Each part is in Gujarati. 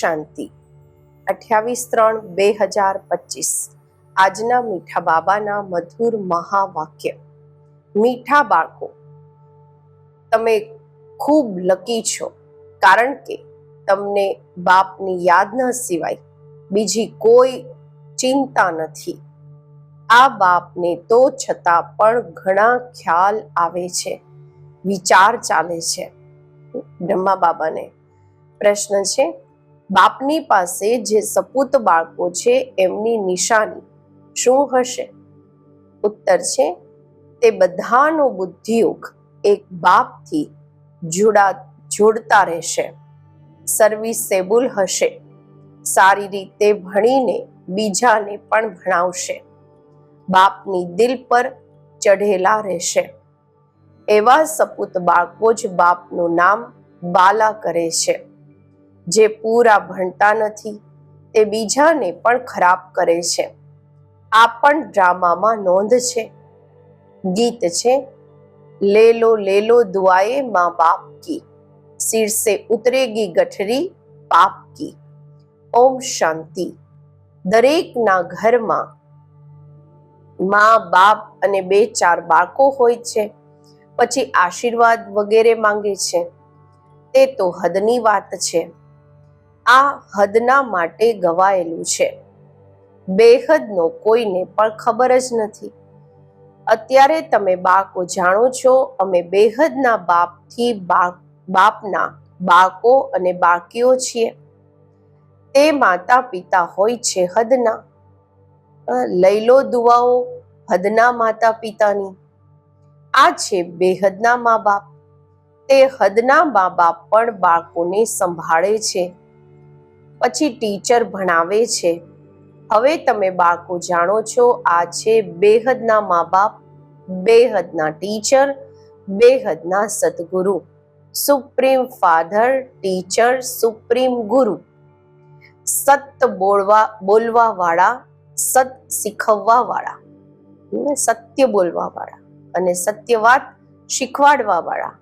શાંતિ. અઠ્યાવીસ ત્રણ બે હજાર પચીસ. આજના મીઠા બાબાના મધુર મહાવાક્ય. મીઠા બાળકો, તમે ખૂબ લકી છો, કારણ કે તમને બાપની યાદના સિવાય બીજી કોઈ ચિંતા નથી. આ બાપને તો છતાં પણ ઘણા ખ્યાલ આવે છે, વિચાર ચાલે છે. બ્રહ્મા બાબાને પ્રશ્ન છે બાપની પાસે જે સપૂત બાળકો છે એમની નિશાની શું હશે? ઉત્તર છે, તે બધાનો બુદ્ધિયુગ એક બાપથી જોડા, જોડતા રહેશે. સર્વિસેબલ હશે. સારી રીતે ભણીને બીજાને પણ ભણાવશે. બાપની દિલ પર ચઢેલા રહેશે. એવા સપૂત બાળકો જ બાપનું નામ બાલા કરે છે. જે પૂરા ભણતા નથી, તે બીજાને પણ ખરાબ કરે છે. આ પણ ડ્રામામાં નોંધ છે. ગીત છે, લેલો લેલો દુઆએ માં બાપ કી શીર્ષે ઉતરેગી ગઠરી પાપ કી. ઓમ શાંતિ. દરેકના ઘરમાં મા, બાપ અને બે ચાર બાળકો હોય છે. પછી આશીર્વાદ વગેરે માંગે છે. તે તો હદની વાત છે. આ હદના માટે ગવાયેલું છે. બેહદનો કોઈને પણ ખબર જ નથી. અત્યારે તમે બાકો જાણો છો, અમે બેહદના બાપથી બાપના બાકો અને બાકીઓ છીએ. તે માતા પિતા હોય છે હદના. લઈ લો દુવાઓ હદના માતા પિતાની આ છે બેહદના મા બાપ તે હદના મા બાપ પણ બાળકોને સંભાળે છે. પછી ટીચર ભણાવે છે. હવે તમે બાળકો જાણો છો, આ છે બેહદના મા બાપ બેહદના ટીચર, બેહદના સદગુરુ. સુપ્રીમ ફાધર, ટીચર, સુપ્રીમ ગુરુ. સત બોલવા બોલવા વાળા સત શીખવવા વાળા સત્ય બોલવા વાળા અને સત્ય વાત શીખવાડવા વાળા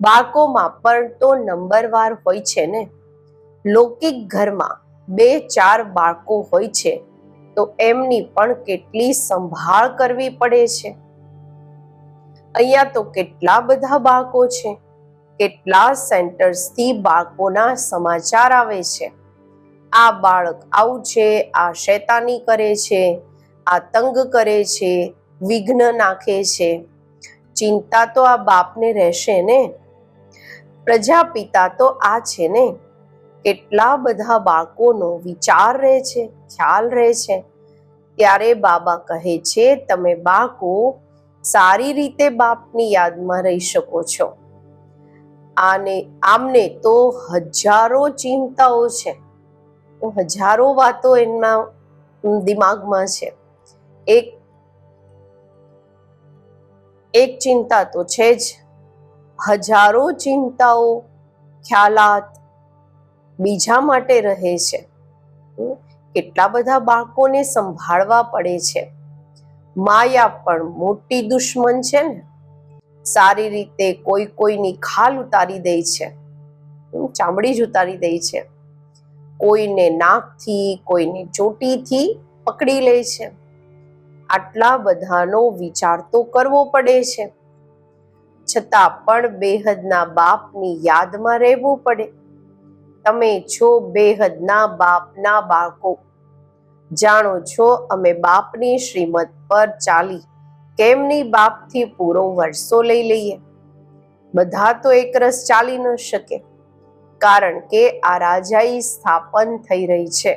બાળકોમાં પણ તો નંબરવાર હોય છે ને? લૌકિક ઘરમાં બે ચાર બાળકો હોય છે, તો એમની પણ કેટલી સંભાળ કરવી પડે છે? અહીંયા તો કેટલા બધા બાળકો છે, કેટલા સેન્ટર્સથી બાળકોના સમાચાર આવે છે. આ બાળક આવું છે, આ શૈતાની કરે છે, આ તંગ કરે છે, વિઘ્ન નાખે છે. ચિંતા તો આ બાપને રહેશે ને? પ્રજાપિતા તો આ છે ને? કેટલા બધા બાળકોનો વિચાર રહે છે, ખ્યાલ રહે છે. ત્યારે બાબા કહે છે, તમે બાળકો સારી રીતે બાપની યાદમાં રહી શકો છો. આને, આમને તો હજારો ચિંતાઓ છે. હજારો વાતો એમના દિમાગમાં છે. એક એક ચિંતા તો છે જ. હજારો ચિંતાઓ, ખ્યાલાત બીજા માટે રહે છે. કેટલા બધા બાળકોને સંભાળવા પડે છે. માયા પણ મોટી દુશ્મન છે ને. સારી રીતે કોઈ કોઈની ખાલ ઉતારી દે છે. ચામડી જ ઉતારી દે છે. કોઈને નાકથી, કોઈને ચોટીથી પકડી લે છે. આટલા બધાનો વિચાર તો કરવો પડે છે. છતાં પણ બેહદના બાપની યાદમાં રહેવું પડે. તમે છો બેહદના બાપના બાળકો. જાણો છો, અમે બાપની શ્રીમત પર ચાલી કેમની બાપથી પૂરો વર્ષો લઈ લઈએ? બધા તો એક રસ ચાલી ન શકે, કારણ કે આ રાજાઈ સ્થાપન થઈ રહી છે.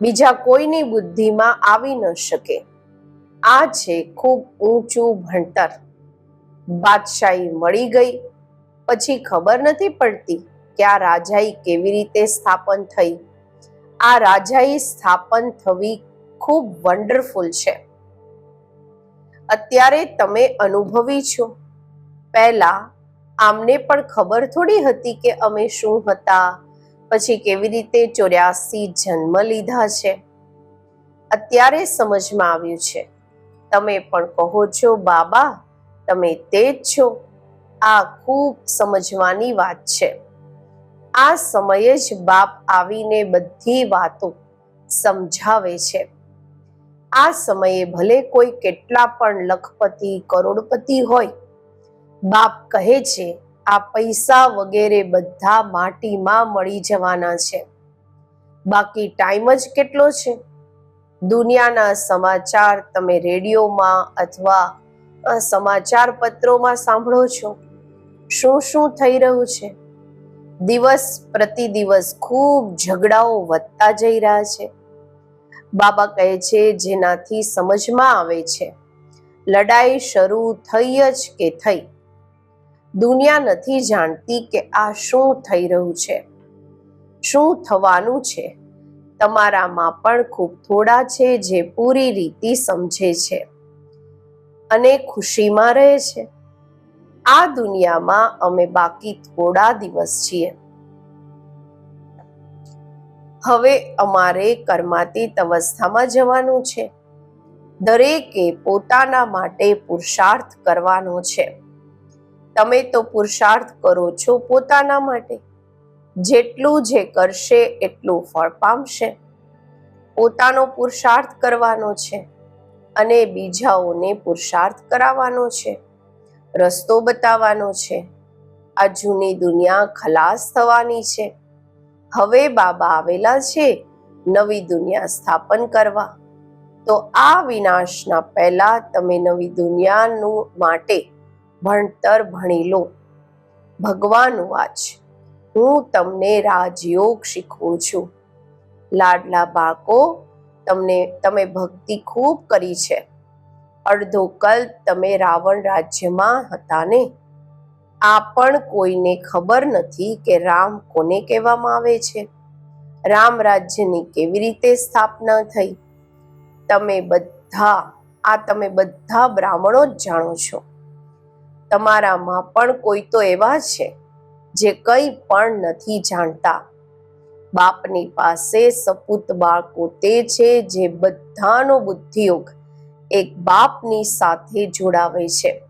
બીજા કોઈની બુદ્ધિમાં આવી ન શકે. આ છે ખૂબ ઊંચું ભણતર. બાદશાહી મળી ગઈ, પછી ખબર નથી પડતી કે આ રાજાઈ કેવી રીતે સ્થાપન થઈ? આ રાજાઈ સ્થાપન થવી ખૂબ વન્ડરફુલ છે. અત્યારે તમે અનુભવી છો. પહેલા આમને પણ ખબર થોડી હતી કે અમે શું હતા, પછી કેવી રીતે ચોર્યાસી જન્મ લીધા છે. અત્યારે સમજમાં આવ્યું છે. તમે પણ કહો છો, બાબા, તમે તે જ છો. આ ખૂબ સમજવાની વાત છે. આ સમયે જ બાપ આવીને બધી વાતો સમજાવે છે. આ સમયે ભલે કોઈ કેટલા પણ લખપતિ, કરોડપતિ હોય, બાપ કહે છે, આ પૈસા વગેરે બધા માટીમાં મળી જવાના છે. બાકી ટાઈમ જ કેટલો છે? દુનિયાના સમાચાર તમે રેડિયોમાં અથવા સમાચાર પત્રોમાં સાંભળો છો. શું શું થઈ રહ્યું છે? દિવસ પ્રતિ દિવસ ખૂબ ઝઘડાઓ વધતા જઈ રહ્યા છે. બાબા કહે છે, જેનાથી સમજમાં આવે છે, લડાઈ શરૂ થઈ જ કે થઈ? દુનિયા નથી જાણતી કે આ શું થઈ રહ્યું છે. શું થવાનું છે? તમારામાં પણ ખૂબ થોડા છે જે પૂરી રીતે સમજે છે અને ખુશીમાં રહે છે. આ દુનિયામાં અમે બાકી થોડા દિવસ છીએ. હવે અમારે કર્માતીત અવસ્થામાં જવાનું છે. દરેકે પોતાના માટે પુરુષાર્થ કરવાનો છે. તમે તો પુરુષાર્થ કરો છો પોતાના માટે. જેટલું જે કરશે એટલું ફળ પામશે. પોતાનો પુરુષાર્થ કરવાનો છે અને બીજાઓને પુરુષાર્થ કરાવવાનો છે. રસ્તો બતાવવાનો છે. આ જૂની દુનિયા ખલાસ થવાની છે. હવે બાબા આવેલા છે નવી દુનિયા સ્થાપન કરવા. તો આ વિનાશના પહેલા તમે નવી દુનિયાનું માટે ભણતર ભણી લો. ભગવાન વાચ. હું તમને રાજયોગ શીખવું છું. લાડલા બાળકો, તમને, તમે ભક્તિ ખૂબ કરી છે. અડધો કલ્પ તમે રાવણ રાજ્યમાં હતા ને? આ પણ કોઈને ખબર નથી કે રામ કોને કહેવામાં આવે છે. રામ રાજ્યની કેવી રીતે સ્થાપના થઈ? તમે બધા, આ તમે બધા બ્રાહ્મણો જ જાણો છો. તમારામાં પણ કોઈ તો એવા છે જે કંઈ પણ નથી જાણતા. બાપની પાસે સપૂત બાળકો તે છે જે બધાનો બુદ્ધિયોગ એક બાપની સાથે જોડાવે છે.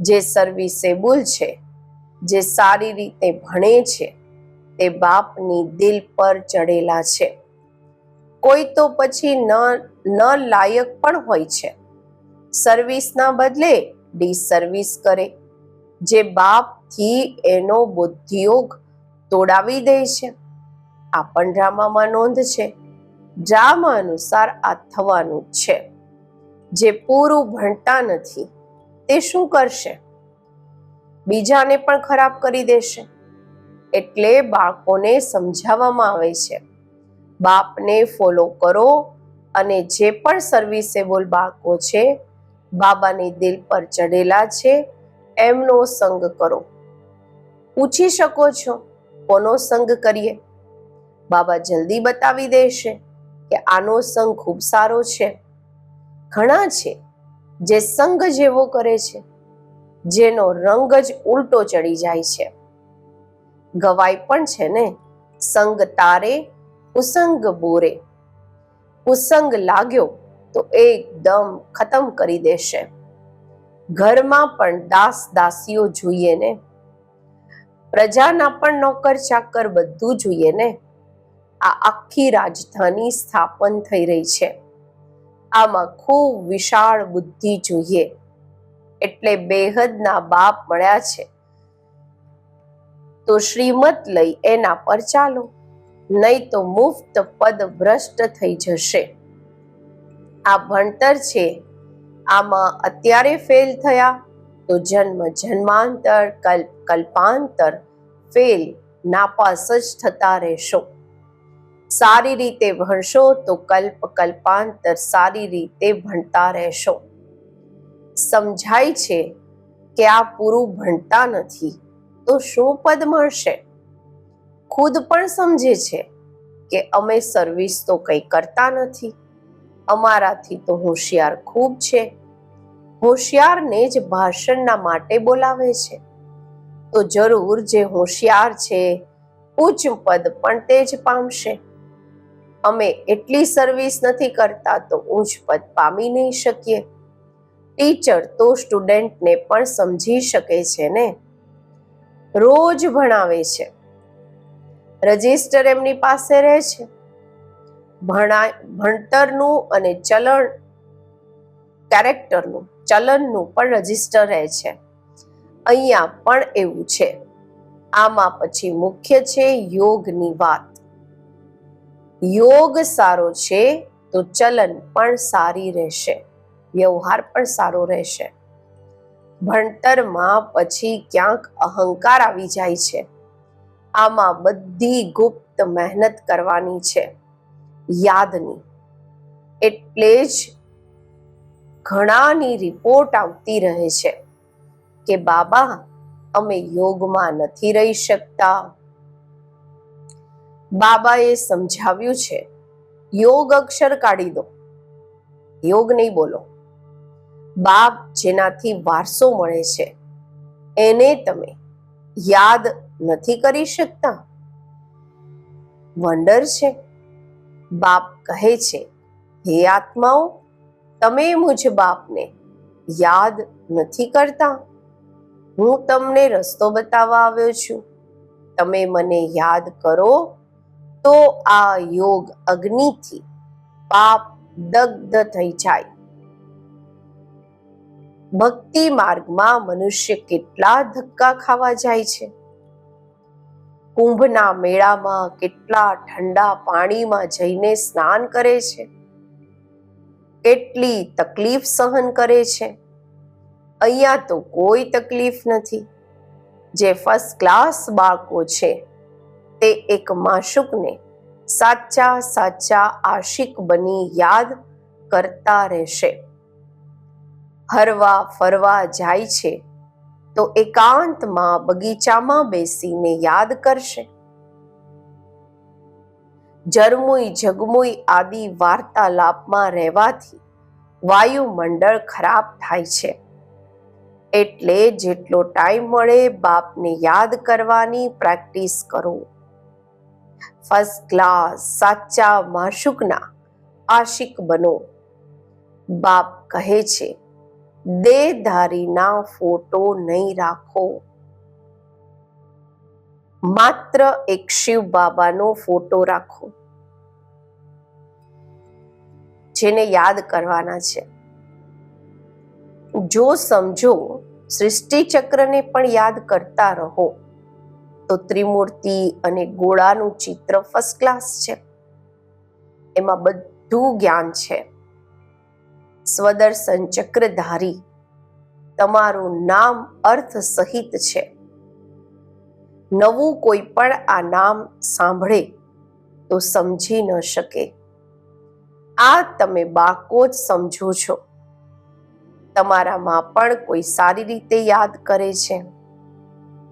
જે સર્વિસેબલ છે, જે સારી રીતે ભણે છે, તે બાપની દિલ પર ચડેલા છે. કોઈ તો પછી ન ન લાયક પણ હોય છે. સર્વિસના બદલે ડિસર્વિસ કરે, જે બાપથી એનો બુદ્ધિયોગ તોડાવી દે છે. આ પણ ડ્રામામાં નોંધ છે. ડ્રામા અનુસાર આ થવાનું છે. જે પૂરું ભણતા નથી, તે શું કરશે? બીજાને પણ ખરાબ કરી દેશે. એટલે બાળકોને સમજાવવામાં આવે છે. બાપને ફોલો કરો અને જે પણ સર્વિસેબલ બાળકો છે, બાબાની દિલ પર ચડેલા છે, એમનો સંગ કરો. પૂછી શકો છો, કોનો સંગ કરીએ? બાબા જલ્દી બતાવી દેશે કે આનો સંગ ખૂબ સારો છે. ઘણા છે જે સંગ જેવો કરે છે, જેનો રંગ જ ઉલટો ચડી જાય છે. ગવાય પણ છે ને, સંગ તારે, ઉસંગ બોરે. ઉસંગ લાગ્યો તો એકદમ ખતમ કરી દેશે. ઘરમાં પણ દાસ દાસીઓ જોઈએ ને. પ્રજાના પણ નોકર ચાકર બધું જોઈએ ને. આ આખી રાજધાની સ્થાપન થઈ રહી છે. આમાં ખૂબ વિશાળ બુદ્ધિ જોઈએ. એટલે બેહદના બાપ મળ્યા છે. તો શ્રીમત લઈ એના પર ચાલો. નહીં તો મુફ્ત પદ ભ્રષ્ટ થઈ જશે. આ ભણતર છે. આમાં અત્યારે ફેલ થયા. તો જન્મ જન્માંતર, કલ્પ કલ્પાંતર. ફેલ નાપાસ જ થતા રહેશો. સારી રીતે ભણશો તો કલ્પ કલ્પાંતર સારી રીતે ભણતા રહેશો. સમજાય છે કે આ પૂરું ભણતા નથી, તો શું પદ મળશે? ખુદ પણ સમજે છે કે અમે સર્વિસ તો કંઈ કરતા નથી. અમારાથી તો હોશિયાર ખૂબ છે. હોશિયારને જ ભાષણના માટે બોલાવે છે. તો જરૂર જે હોશિયાર છે, ઉચ્ચ પદ પણ તે જ પામશે. અમે એટલી સર્વિસ નથી કરતા તો ઉચ્ચ પદ પામી નહીં શકીએ. ટીચર તો સ્ટુડન્ટને પણ સમજી શકે છે ને? રોજ ભણાવે છે. રજિસ્ટર એમની પાસે રહે છે. ભણા ભણતરનું અને ચલણ કેરેક્ટરનું ચલણનું પણ રજિસ્ટર રહે છે. અહીંયા પણ એવું છે. આમાં પછી મુખ્ય છે યોગની વાત. યોગ સારો છે તો ચલન પણ સારી રહેશે. વ્યવહાર પણ સારો રહેશે. ભણતરમાં પછી ક્યાંક અહંકાર આવી જાય છે. આમાં બધી ગુપ્ત મહેનત કરવાની છે. યાદની. એટલે જ ઘણાની રિપોર્ટ આવતી રહે છે કે, બાબા, અમે યોગમાં નથી રહી શકતા. બાબાએ સમજાવ્યું છે, યોગ અક્ષર કાઢી દો. યોગ નહીં બોલો. બાપ જેનાથી વારસો મળે છે, એને તમે યાદ નથી કરી શકતા. વંડર છે. બાપ કહે છે, હે આત્માઓ, તમે મુજ બાપને યાદ નથી કરતા. હું તમને રસ્તો બતાવવા આવ્યો છું. તમે મને યાદ કરો તો આ યોગ અગ્નિથી પાપ દગ્ધ થઈ જાય. ભક્તિ માર્ગમાં મનુષ્ય કેટલા ધક્કા ખાવા જાય છે? કુંભના મેળામાં કેટલા ઠંડા પાણીમાં જઈને સ્નાન કરે છે? કેટલી તકલીફ સહન કરે છે? અહીંયા તો કોઈ તકલીફ નથી. જે ફર્સ્ટ ક્લાસ બાળકો છે તે એક માશુકને સાચા સાચા આશિક બની યાદ કરતા રહેશે. હરવા ફરવા જાય છે તો એકાંતમાં બગીચામાં બેસીને યાદ કરશે. જરમુઈ જગમુઈ આદિ વાર્તાલાપમાં રહેવાથી વાયુમંડળ ખરાબ થાય છે. એટલે જેટલો ટાઈમ મળે બાપને યાદ કરવાની પ્રેક્ટિસ કરો. ફર્સ્ટ ક્લાસ, સાચા માશુકના આશિક બનો. બાપ કહે છે, દેહધારીના ફોટો નહીં રાખો. માત્ર એક શિવ બાબાનો ફોટો રાખો, જેને યાદ કરવાના છે. જો સમજો સૃષ્ટિ ચક્રને પણ યાદ કરતા રહો. તો ત્રિમૂર્તિ અને ગોળાનું ચિત્ર ફર્સ્ટ ક્લાસ છે. એમાં બધું જ્ઞાન છે. સ્વદર્શન ચક્રધારી, તમારું નામ અર્થ સહિત છે. નવું કોઈ પણ આ નામ સાંભળે તો સમજી ન શકે. આ તમે બાકો જ સમજો છો. તમારામાં પણ કોઈ સારી રીતે યાદ કરે છે.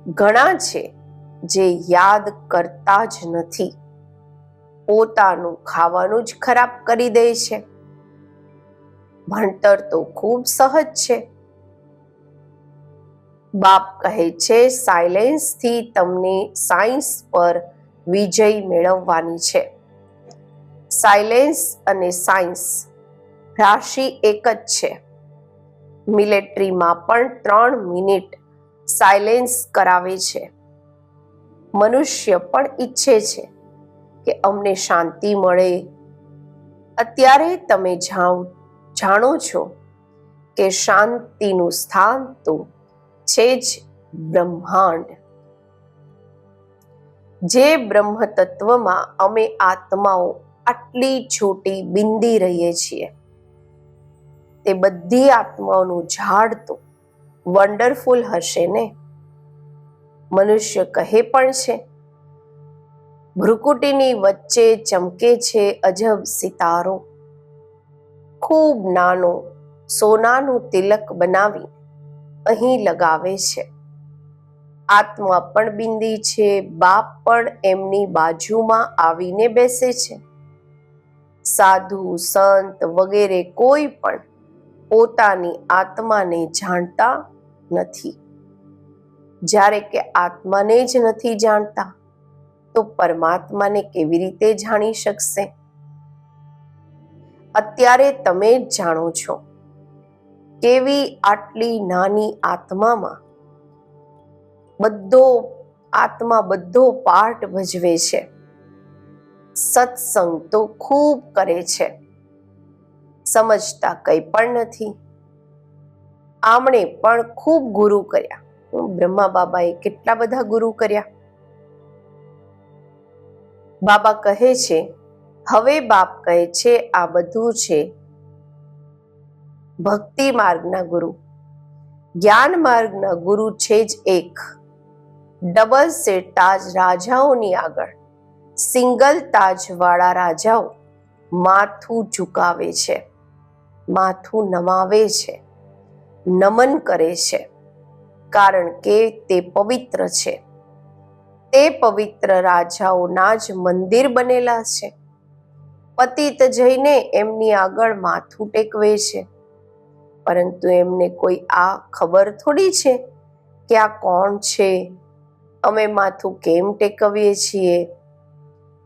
ઘણા છે જે યાદ કરતા જ નથી. પોતાનું ખાવાનું જ ખરાબ કરી દે છે. ભણતર તો ખૂબ સહજ છે. બાપ કહે છે, સાયલેન્સથી તમને સાયન્સ પર વિજય મેળવવાની છે. સાયલેન્સ અને સાયન્સ રાશિ એક જ છે. મિલિટરીમાં પણ ત્રણ મિનિટ સાયલેન્સ કરાવે છે. મનુષ્ય પણ ઈચ્છે છે કે અમને શાંતિ મળે. અત્યારે તમે જાઓ જાણો છો કે શાંતિનું સ્થાન તો છે જ બ્રહ્માંડ. જે બ્રહ્મ તત્વમાં અમે આત્માઓ આટલી છોટી બિંદી રહીએ છીએ, તે બધી આત્માઓનું ઝાડ તો વન્ડરફુલ હશે ને? મનુષ્ય કહે પણ છે. ભ્રુકુટીની વચ્ચે ચમકે છે અજબ સિતારો. ખૂબ નાનો, સોનાનું તિલક બનાવી અહીં લગાવે છે. આત્મા પણ બિંદી છે, બાપ પણ એમની બાજુમાં આવીને બેસે છે. સાધુ, સંત વગેરે કોઈ પણ પોતાની આત્માને જાણતા નથી. જ્યારે કે આત્માને જ નથી જાણતા, તો પરમાત્માને કેવી રીતે જાણી શકશે? અત્યારે તમે જ જાણો છો, કેવી આટલી નાની આત્મામાં બધો આત્મા, બધો પાર્ટ ભજવે છે. સત્સંગ તો ખૂબ કરે છે. સમજતા કંઈ પણ નથી. આમણે પણ ખૂબ ગુરુ કર્યા. બ્રહ્મા બાબાએ કેટલા બધા ગુરુ કર્યા? બાબા કહે છે, હવે બાપ કહે છે, આ બધું છે. ભક્તિ માર્ગના ગુરુ. જ્ઞાન માર્ગના ગુરુ છે જ એક. ડબલ સેટ તાજ રાજાઓની આગળ. સિંગલ તાજ વાળા રાજાઓ માથું ઝુકાવે છે. માથું નમાવે છે. નમન કરે છે. કારણ કે તે પવિત્ર છે. તે પવિત્ર રાજાઓના જ મંદિર બનેલા છે. પતિત જઈને એમની આગળ માથું ટેકવે છે. પરંતુ એમને કોઈ આ ખબર થોડી છે કે આ કોણ છે? અમે માથું કેમ ટેકવીએ છીએ?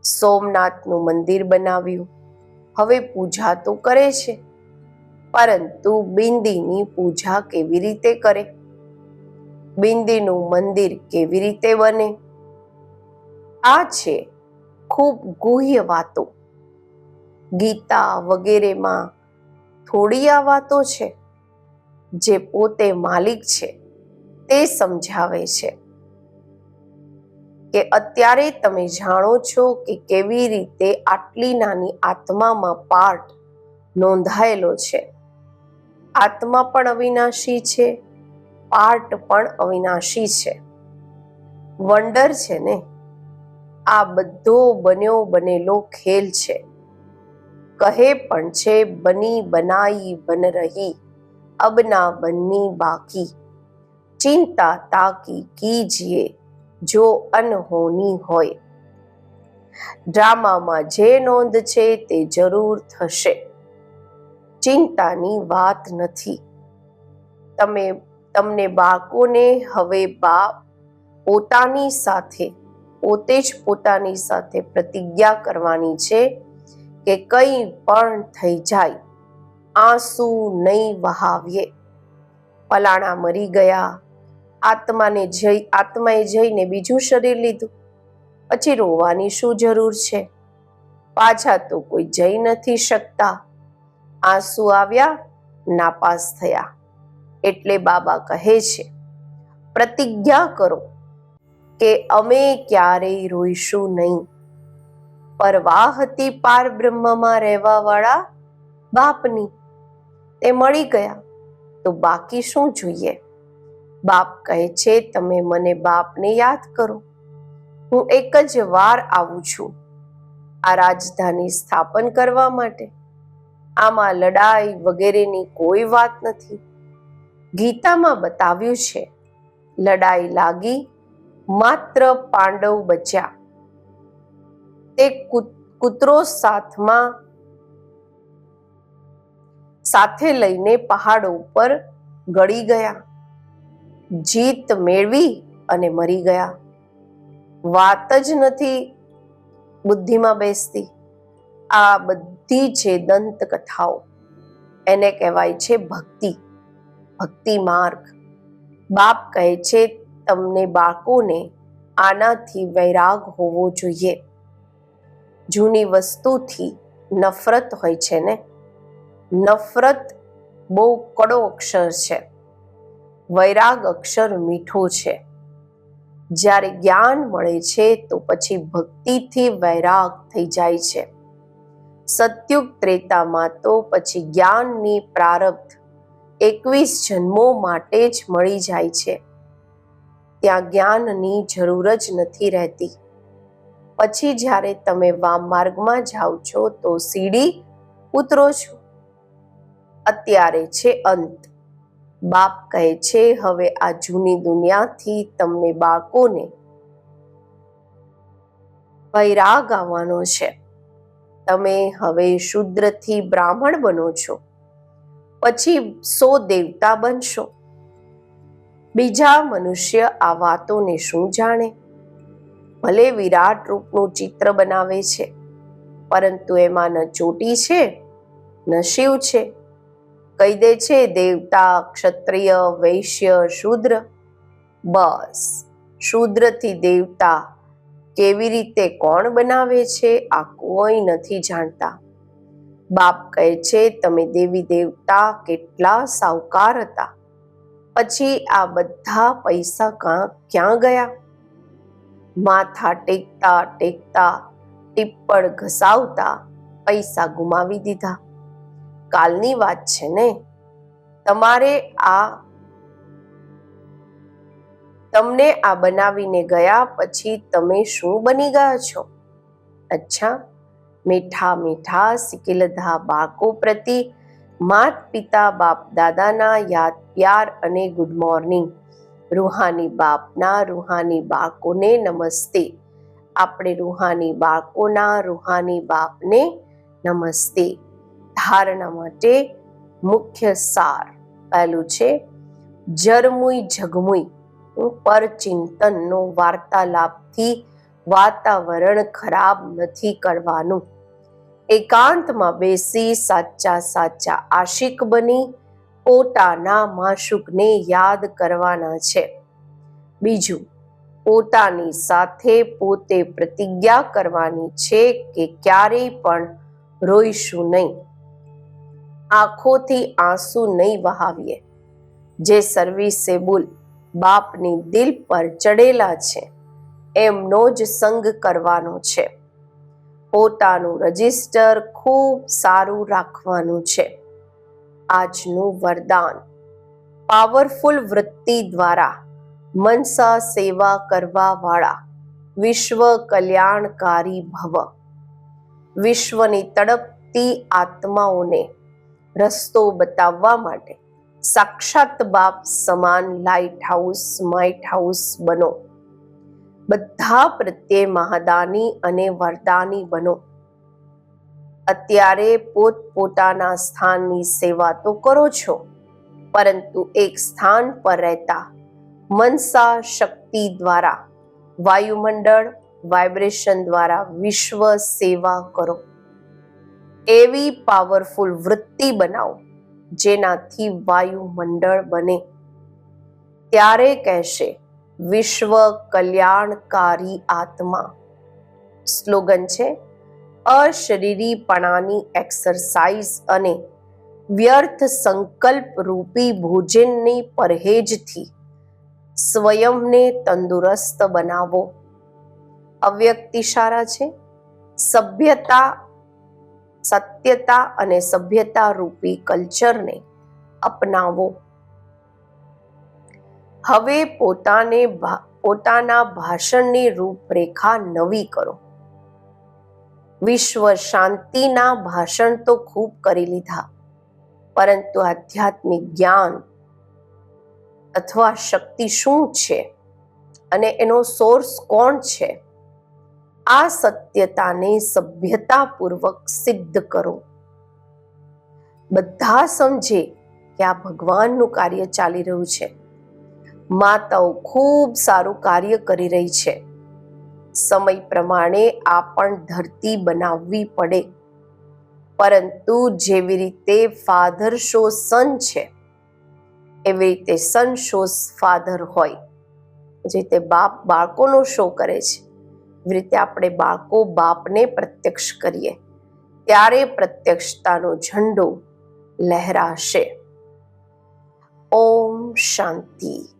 સોમનાથનું મંદિર બનાવ્યું. હવે પૂજા તો કરે છે. પરંતુ બિંદીની પૂજા કેવી રીતે કરે? બિંદીનું મંદિર કેવી રીતે બને? આ છે ખૂબ ગુહ્ય વાતો. ગીતા વગેરેમાં થોડી આ વાતો છે. જે પોતે માલિક છે, તે સમજાવે છે. કે અત્યારે તમે જાણો છો કે કેવી રીતે આટલી નાની આત્મામાં પાર્ટ નોંધાયેલો છે. આત્મા પણ અવિનાશી છે. પાર્ટ પણ અવિનાશી છે. વંડર છે ને, આ બધો બન્યો બનેલો ખેલ છે. કહે પણ છે, બની બનાઈ બન રહી અબના બનની બાકી. ચિંતા તાકી કીજીએ જો અનહોની હોય. ડ્રામામાં જે નોંધ છે તે જરૂર થશે. ચિંતાની વાત નથી. તમે તમને બાળકોને હવે બાપ પોતાની સાથે, પોતે જ પોતાની સાથે પ્રતિજ્ઞા કરવાની છે કે કંઈ પણ થઈ જાય, આંસુ નહીં વહાવીએ. પલાણા મરી ગયા, આત્માને જઈ, આત્માએ જઈને બીજું શરીર લીધું. પછી રોવાની શું જરૂર છે? પાછા તો કોઈ જઈ નથી શકતા. આંસુ આવ્યા, નાપાસ થયા. એટલે બાબા કહે છે, પ્રતિજ્ઞા કરો કે અમે ક્યારેય રોઈશું નહીં. પરવા હતી પાર બ્રહ્મમાં રહેવા વાળા બાપની, તે મળી ગયા, તો બાકી શું જોઈએ? બાપ કહે છે, તમે મને બાપને યાદ કરો. હું એક જ વાર આવું છું આ રાજધાની સ્થાપન કરવા માટે. આમાં લડાઈ વગેરેની કોઈ વાત નથી. ગીતામાં બતાવ્યું છે, લડાઈ લાગી, માત્ર પાંડવ બચ્યા. તે કૂતરો સાથમાં, સાથે લઈને પહાડો ઉપર ગળી ગયા. જીત મેળવી અને મરી ગયા. વાત જ નથી બુદ્ધિમાં બેસતી. આ બધી છે દંત કથાઓ એને કહેવાય છે ભક્તિ. ભક્તિ માર્ગ. બાપ કહે છે, તમને બાળકોને આનાથી વૈરાગ હોવો જોઈએ. જૂની વસ્તુથી નફરત હોય છે ને? નફરત બહુ કડો અક્ષર છે. વૈરાગ અક્ષર મીઠો છે. જ્યારે જ્ઞાન મળે છે, તો પછી ભક્તિથી વૈરાગ થઈ જાય છે. સત્યુગ ત્રેતામાં તો પછી જ્ઞાનની પ્રારબ્ધ એકવીસ જન્મો માટે જ મળી જાય છે. ત્યાં જ્ઞાનની જરૂર જ નથી રહેતી. પછી જ્યારે તમે વામ માર્ગમાં જાઓ છો તો સીડી ઉતરો છો. અત્યારે છે અંત. બાપ કહે છે, હવે આ જૂની દુનિયાથી તમને બાળકોને વૈરાગ આવવાનો છે. તમે હવે શુદ્રથી બ્રાહ્મણ બનો છો. પછી સો દેવતા બનશો. બીજા મનુષ્ય આ વાતોને શું જાણે? ભલે વિરાટ રૂપનું ચિત્ર બનાવે છે, પરંતુ એમાં ન ચોટી છે, ન શિવ છે. કહી દે છે દેવતા, ક્ષત્રિય, વૈશ્ય, શૂદ્ર. બસ, શુદ્રથી દેવતા કેવી રીતે કોણ બનાવે છે આ કોઈ નથી જાણતા. બાપ કહે છે, તમે દેવી દેવતા કેટલા સાવકાર હતા. પછી આ બધા પૈસા ક્યાં ગયા? માથા ટેકતા ટેકતા, ટિપ્પણ ઘસાવતા પૈસા ગુમાવી દીધા. કાલની વાત છે ને? તમારે આ, તમને આ બનાવીને ગયા પછી તમે શું બની ગયા છો? અચ્છા મીઠા મીઠા સિકિલધા બાળકો પ્રતિ માત પિતા બાપ દાદાના યાદ પ્યાર અને ગુડ મોર્નિંગ રૂહાની બાપના રૂહાની બાળકોને નમસ્તે. આપણે રૂહાની બાળકોના રૂહાની બાપને નમસ્તે. ધારણા માટે મુખ્ય સાર પહેલું છે, જરમુઈ ઝગમુઈ પર ચિંતનનો વાર્તાલાપથી વાતાવરણ ખરાબ નથી કરવાનું. એકાંતમાં બેસી સાચા સાચા આશિક બની, પોતાના માશુકને યાદ કરવાના છે. બીજું, પોતાની સાથે પોતે પ્રતિજ્ઞા કરવાની છે કે ક્યારેય પણ રોઈશું નહીં. આંખોથી આંસુ નહીં વહાવીએ. જે સર્વિસેબુલ બાપની દિલ પર ચડેલા છે, એમનો જ સંગ કરવાનો છે. પોતાનું રજિસ્ટર ખૂબ સારું રાખવાનું છે. આજનું વરદાન પાવરફુલ વૃત્તિ દ્વારા મનસા સેવા કરવાવાળા વિશ્વ કલ્યાણકારી ભવ. વિશ્વની તડપતી આત્માઓને રસ્તો બતાવવા માટે સાક્ષાત બાપ સમાન લાઇટ હાઉસ, માઇટ હાઉસ બનો. બધા પ્રત્યે મહાદાની અને વરદાની બનો. અત્યારે પોત પોતાના સ્થાનની સેવા તો કરો છો, પરંતુ એક સ્થાન પર રહેતા મનસા શક્તિ દ્વારા, વાયુમંડળ વાઇબ્રેશન દ્વારા વિશ્વ સેવા કરો. એવી પાવરફુલ વૃત્તિ બનાવો, જેનાથી વાયુમંડળ બને. ત્યારે કહેશે વિશ્વ કલ્યાણકારી આત્મા. સ્લોગન છે, અશરીરીપણાની એક્સરસાઇઝ અને વ્યર્થ સંકલ્પ રૂપી ભોજનની પરહેજથી સ્વયંને તંદુરસ્ત બનાવો. અવ્યક્ત ઇશારા છે, સભ્યતા, સત્યતા અને સભ્યતા રૂપી કલ્ચરને અપનાવો. હવે પોતાને પોતાના ભાષણની રૂપરેખા નવી કરો. વિશ્વ શાંતિના ભાષણ તો ખૂબ કરી લીધા, પરંતુ આધ્યાત્મિક જ્ઞાન અથવા શક્તિ શું છે અને એનો સોર્સ કોણ છે? આ સત્યતાને સભ્યતાપૂર્વક સિદ્ધ કરો. બધા સમજે કે આ ભગવાનનું કાર્ય ચાલી રહ્યું છે. માતાઓ ખૂબ સારું કાર્ય કરી રહી છે. સમય પ્રમાણે આ પણ ધરતી બનાવવી પડે. પરંતુ જેવી રીતે ફાધર શો સન છે, એવી રીતે સન શો ફાધર હોય. જે રીતે બાપ બાળકોનો શો કરે છે. એવી રીતે આપણે બાળકો બાપને પ્રત્યક્ષ કરીએ. ત્યારે પ્રત્યક્ષતાનો ઝંડો લહેરાશે. ઓમ શાંતિ.